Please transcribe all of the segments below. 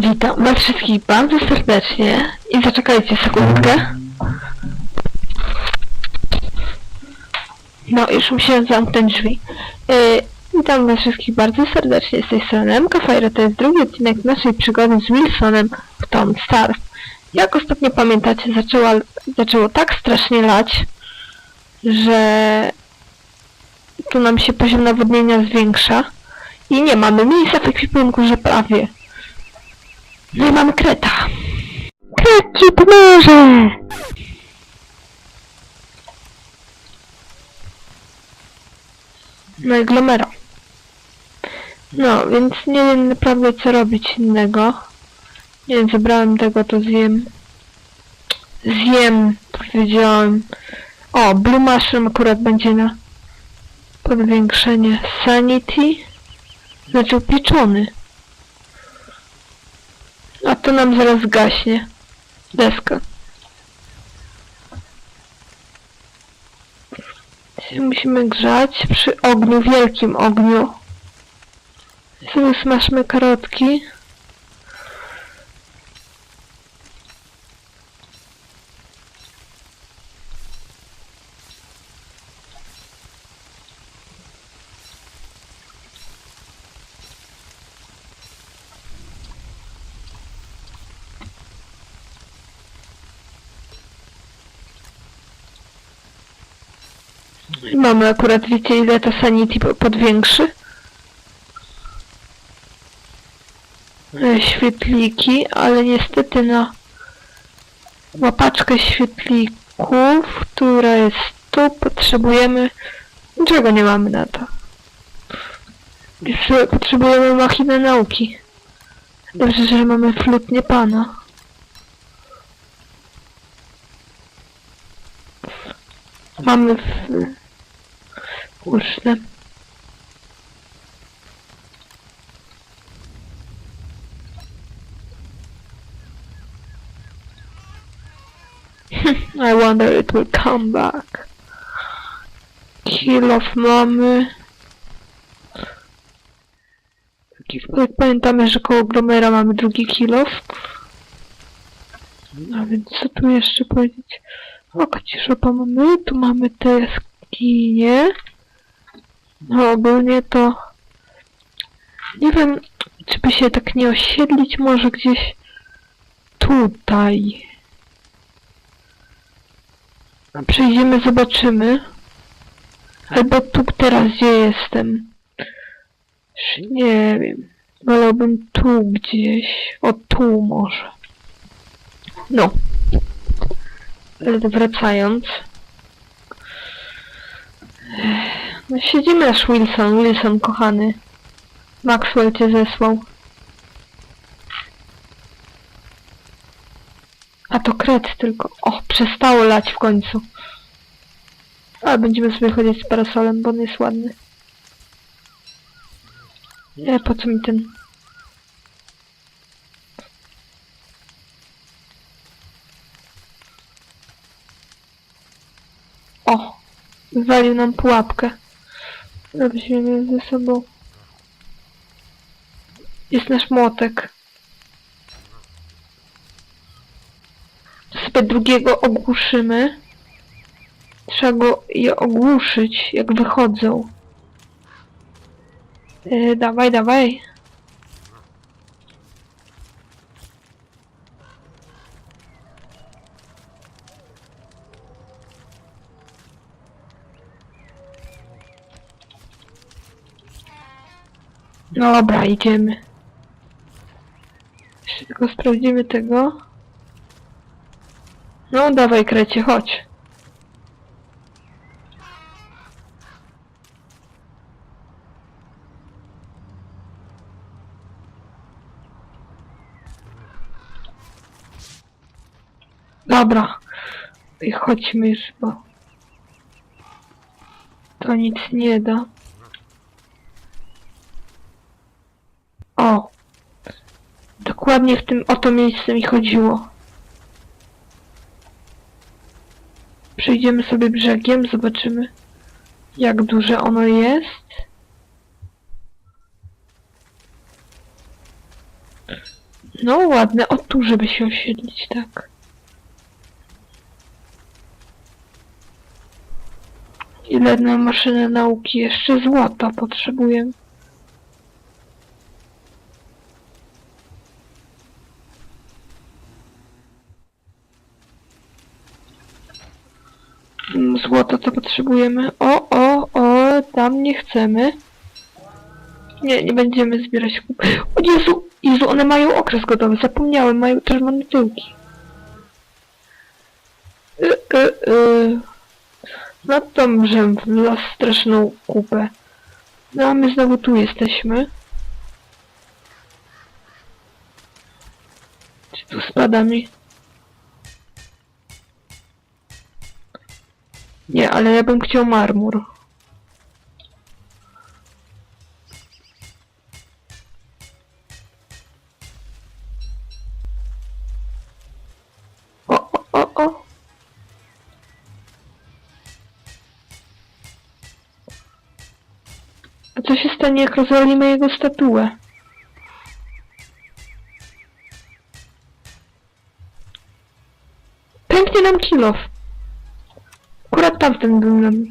Witam was wszystkich bardzo serdecznie i zaczekajcie sekundkę. No, już musiałem zamknąć drzwi. Yy, witam was wszystkich bardzo serdecznie z tej strony MK Fire. To jest drugi odcinek naszej przygody z Wilsonem w Tom Star. Jak ostatnio pamiętacie, zaczęła, zaczęło tak strasznie lać, że tu nam się poziom nawodnienia zwiększa i nie mamy miejsca w ekwipunku, że prawie. No i mamy kreta. Kret ci pomoże! No i glomera. No, więc nie wiem naprawdę co robić innego. Nie wiem, zebrałem tego, to zjem. Zjem, powiedziałem. O, Blue Mushroom akurat będzie na podwiększenie Sanity. Znaczy upieczony. A to nam zaraz gaśnie. Deska. Musimy grzać przy ogniu, wielkim ogniu. Sobie smażmy karotki. Mamy akurat, wiecie ile to sanity po- podwiększy? E, Świetliki, ale niestety na łapaczkę świetlików, która jest tu, potrzebujemy... Niczego nie mamy na to. Jeszcze Potrzebujemy machinę nauki. Dobrze, że mamy flutnie pana. Mamy. Uszne. I wonder it will come back. Kill of mamy. Jak pamiętamy, że koło Gromera mamy drugi kill off. A więc co tu jeszcze powiedzieć? O, kociszopa mamy, tu mamy te jaskinie. No ogólnie to... Nie wiem, czy by się tak nie osiedlić może gdzieś tutaj. Przejdziemy, zobaczymy. Albo tu teraz, gdzie jestem. Nie wiem. Wolałbym tu gdzieś. O, tu może. No. Ale wracając. No siedzimy nasz Wilson, Wilson kochany. Maxwell cię zesłał. A to kret tylko. O, przestało lać w końcu. Ale będziemy sobie chodzić z parasolem, bo on jest ładny. Nie, po co mi ten... O! Wywalił nam pułapkę. Weźmiemy ze sobą. Jest nasz młotek. Sobie drugiego ogłuszymy. Trzeba go je ogłuszyć, jak wychodzą. Yy, dawaj, dawaj. Dobra, idziemy. Jeszcze tylko sprawdzimy tego. No, dawaj, krecie, chodź. Dobra. I chodźmy już, bo to nic nie da. O! Dokładnie w tym oto miejsce mi chodziło. Przejdziemy sobie brzegiem, zobaczymy jak duże ono jest. No ładne, o tu, żeby się osiedlić, tak. Ile na maszynę nauki? Jeszcze złota potrzebuję. Złota to potrzebujemy. O, o, o, tam nie chcemy. Nie, nie będziemy zbierać kup. O Jezu, Jezu, one mają okres godowy, zapomniałem, mają czerwone tyłki. Y, y, y. W las straszną kupę. No a my znowu tu jesteśmy. Czy tu spada Nie, ale ja bym chciał marmur. O, o, o, o. A co się stanie, jak rozwalimy jego statuę? Pęknie nam kilof. Tamten był nam.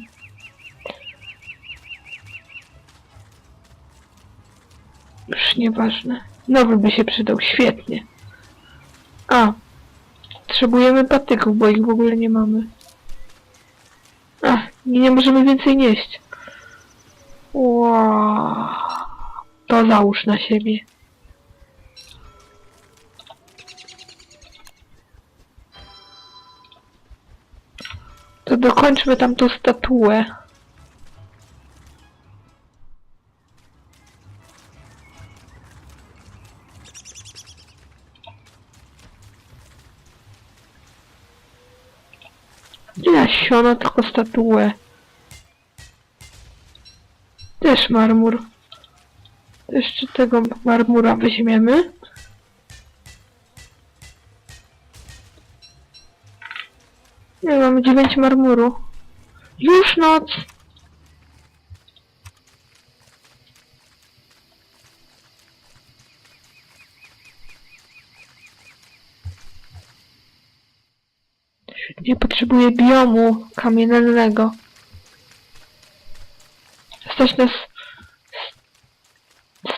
Już nieważne. Nowy by się przydał, świetnie. A. Potrzebujemy patyków, bo ich w ogóle nie mamy. A, i nie możemy więcej nieść. Wow. To załóż na siebie. To dokończmy tam tą statuę. Nie nasiona, tylko statuę. Też marmur. Jeszcze tego marmura weźmiemy. Nie, mamy 9 marmuru. Już noc! Nie potrzebuję biomu kamiennego. Stać nas...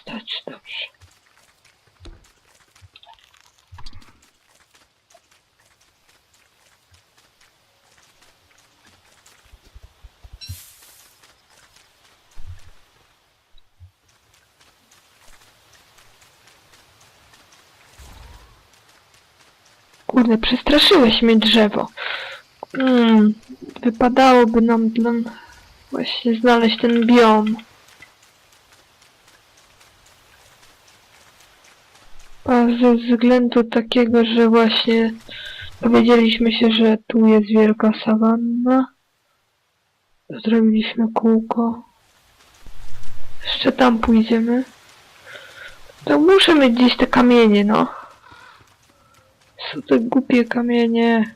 Stać, dobrze. Kurde, przestraszyłeś mnie drzewo. Mm, wypadałoby nam dla... właśnie znaleźć ten biom. A ze względu takiego, że właśnie dowiedzieliśmy się, że tu jest wielka sawanna. Zrobiliśmy kółko. Jeszcze tam pójdziemy. To muszę mieć gdzieś te kamienie, no. Co te głupie kamienie?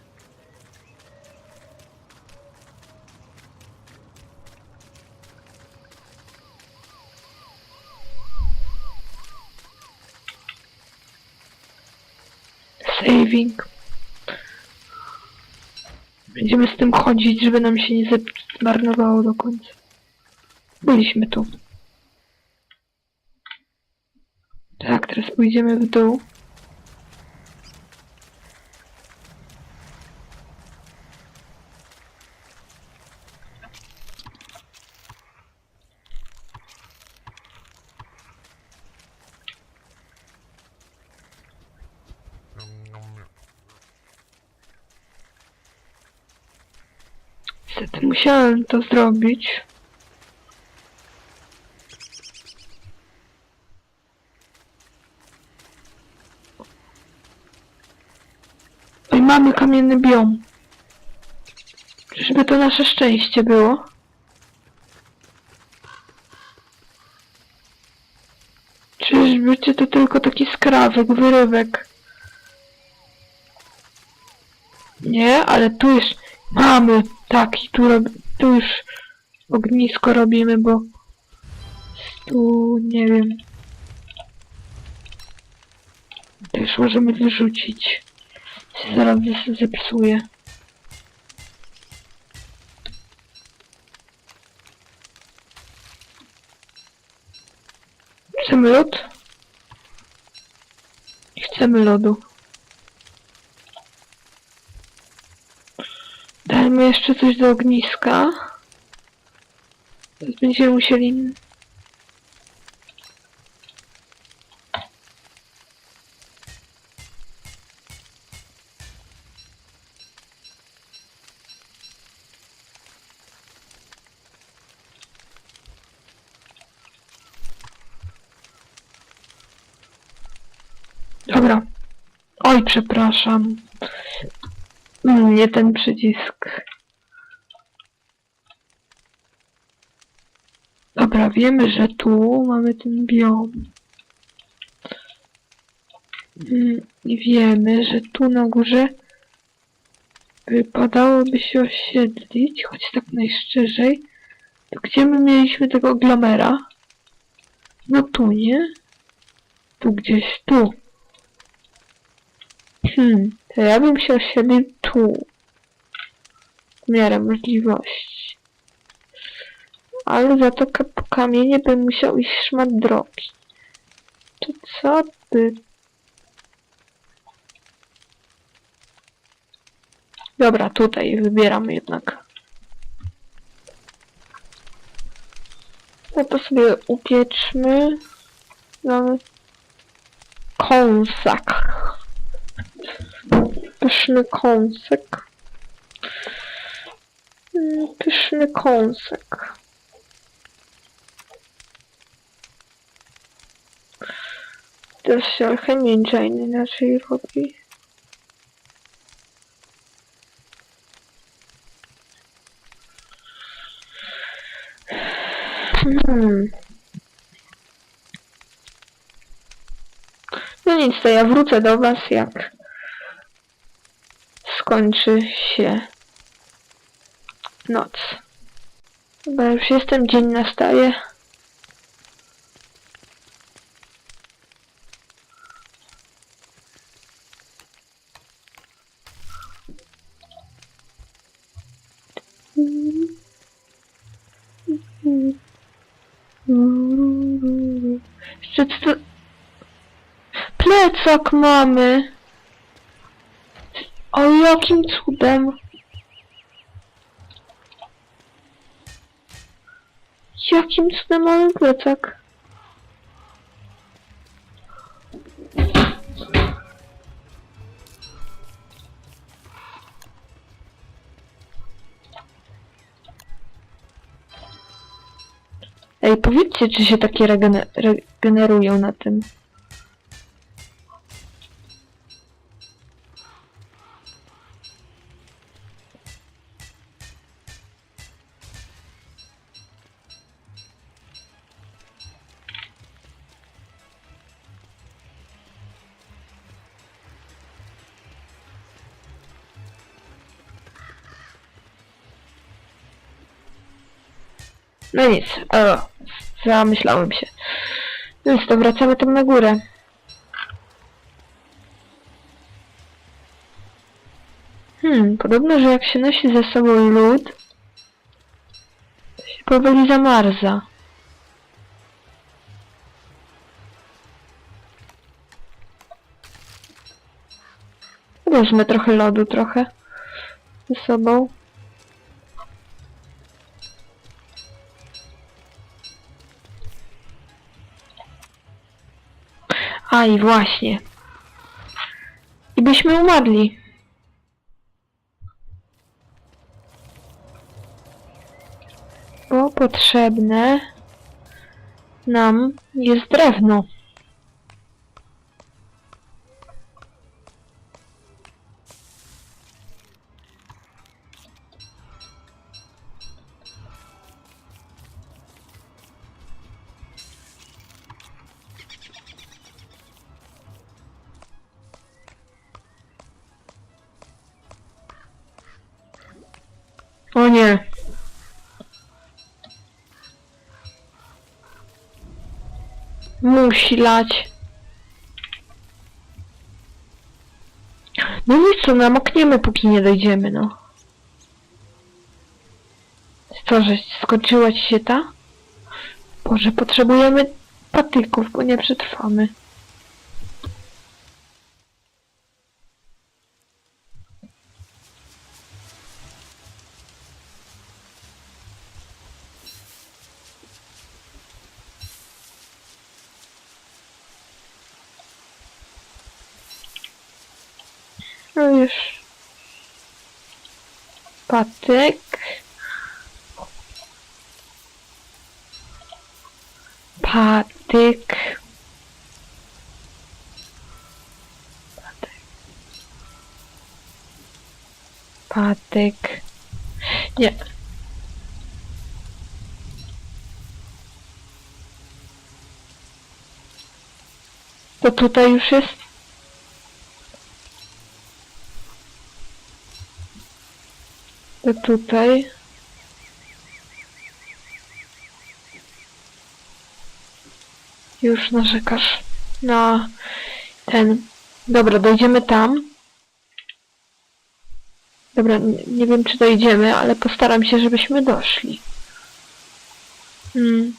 Saving. Będziemy z tym chodzić, żeby nam się nie zmarnowało do końca. Byliśmy tu. Tak, teraz pójdziemy w dół. Niestety musiałem to zrobić. I mamy kamienny biom. Czyżby to nasze szczęście było? Czyżby czy to tylko taki skrawek, wyrywek? Nie, ale tu już mamy. Tak, i tu, tu już ognisko robimy, bo tu nie wiem. Już możemy wyrzucić. Się zaraz zes- zepsuje. Chcemy lód? Chcemy lodu. Dajmy jeszcze coś do ogniska. Będziemy musieli... Dobra. Oj, przepraszam. Nie ten przycisk. Dobra, wiemy, że tu mamy ten biom. Mm, I wiemy, że tu na górze wypadałoby się osiedlić, choć tak najszczerzej. To gdzie my mieliśmy tego glamera? No tu, nie? Tu gdzieś, tu. Hmm, ja bym się osiedlił tu. W miarę możliwości. Ale za to kamienie bym musiał iść szmat drogi. To co by... Dobra, tutaj wybieram jednak. No to sobie upieczmy. Mamy kąsak. Pyszny kąsek. Mm, Pyszny kąsek. Teraz się alchemii Jane inaczej robi. Hmm. No nic, to ja wrócę do was jak skończy się noc. Chyba już jestem, dzień nastaje. Plecak mamy! Jakim cudem? Jakim cudem mamy plecak? Ej, powiedzcie, czy się takie regene- regenerują na tym. No nic, o, zamyślałem się. Więc to wracamy tam na górę. Hmm, podobno, że jak się nosi ze sobą lód, to się powoli zamarza. Weźmy trochę lodu, trochę ze sobą. A i właśnie. I byśmy umarli. Bo potrzebne nam jest drewno. Nie. Musi lać. co, namokniemy póki nie dojdziemy, no. Co, że ci się ta? Boże, potrzebujemy patyków, bo nie przetrwamy. No już. Patyk. Patyk. Patyk. Patyk. Nie. To tutaj już jest? To tutaj. Już narzekasz na ten. Dobra, dojdziemy tam. Dobra, nie, wiem czy dojdziemy, ale postaram się, żebyśmy doszli. Mm.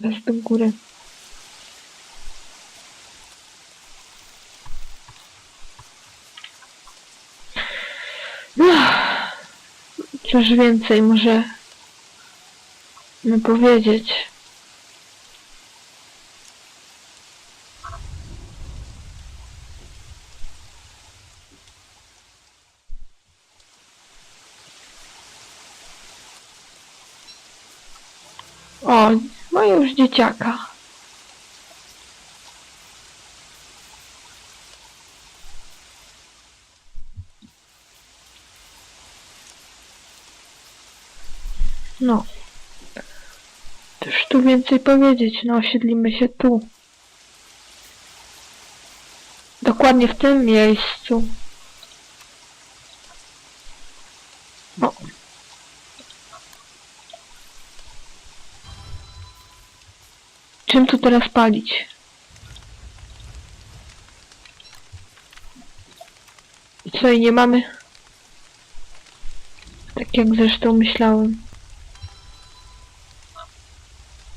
Bez do góry. Więcej może powiedzieć. O, ma już dzieciaka. No. Też tu więcej powiedzieć, no osiedlimy się tu. Dokładnie w tym miejscu. No. Czym tu teraz palić? Co, i nie mamy? Tak jak zresztą myślałem.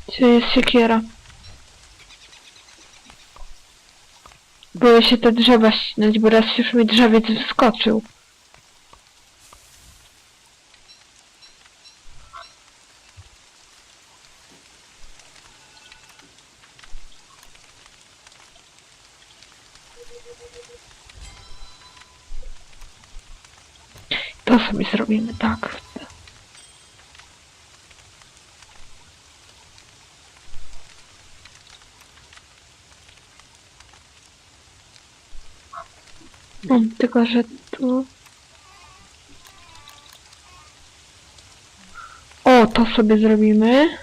Gdzie jest siekiera? Boję się te drzewa ścinać, bo raz już mi drzewiec wyskoczył. To sobie zrobimy tak. No, tylko, że tu... O, to sobie zrobimy.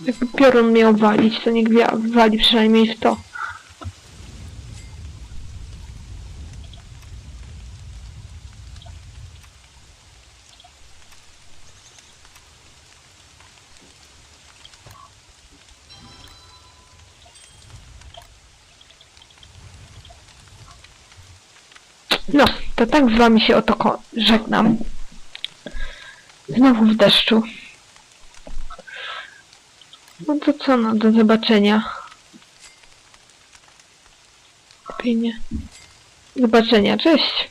Jakby piorun miał walić, to niech wali przynajmniej w to. No, to tak z wami się oto żegnam. Znowu w deszczu. No to co, no, do zobaczenia. Lepiej. Do zobaczenia, cześć.